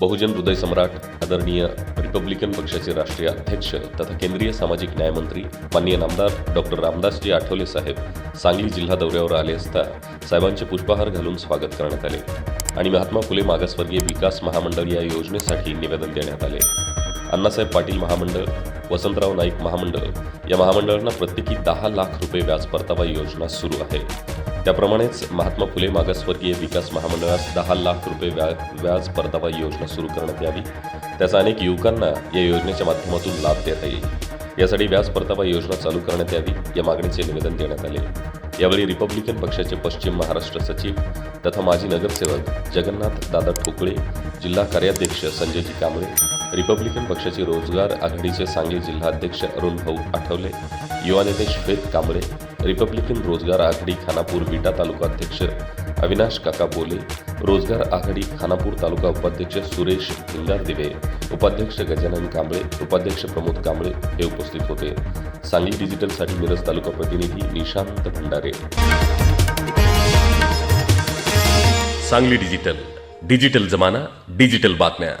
बहुजन हृदय सम्राट आदरणीय रिपब्लिकन पक्षाचे राष्ट्रीय अध्यक्ष तथा केंद्रीय सामाजिक न्यायमंत्री माननीय नामदार डॉक्टर रामदासजी आठवले साहेब सांगली जिल्हा दौऱ्यावर आले असता साहेबांचे पुष्पहार घालून स्वागत करण्यात आले आणि महात्मा फुले मागासवर्गीय विकास महामंडळ या योजनेसाठी निवेदन देण्यात आले. अण्णासाहेब पाटील महामंडळ वसंतराव नाईक महामंडळ या महामंडळांना प्रत्येकी दहा लाख रुपये व्याज परतावा योजना सुरू आहे. त्याप्रमाणेच महात्मा फुले मागासवर्गीय विकास महामंडळास दहा लाख रुपये व्या व्याज परतावा योजना सुरू करण्यात यावी. त्याचा अनेक युवकांना या योजनेच्या माध्यमातून लाभ देता येईल. यासाठी व्याज परतावा योजना चालू करण्यात यावी या मागणीचे निवेदन देण्यात आले. यावेळी रिपब्लिकन पक्षाचे पश्चिम महाराष्ट्र सचिव तथा माजी नगरसेवक जगन्नाथ दादा ठोकळे जिल्हा कार्याध्यक्ष संजयजी कांबळे रिपब्लिकन पक्षाचे रोजगार आघाडीचे सांगली जिल्हाध्यक्ष अरुण भाऊ आठवले युवा नेते श्वेत कांबळे रिपब्लिकन रोजगार आघाडी खानापूर विटा तालुका अध्यक्ष अविनाश काका बोले रोजगार आघाडी खानापूर तालुका उपाध्यक्ष सुरेश भिंगार दिवे उपाध्यक्ष गजानन कांबळे उपाध्यक्ष प्रमोद कांबळे हे उपस्थित होते. सांगली डिजिटलसाठी मिरज तालुका प्रतिनिधी निशांत भंडारे. सांगली डिजिटल डिजिटल जमाना डिजिटल बातम्या.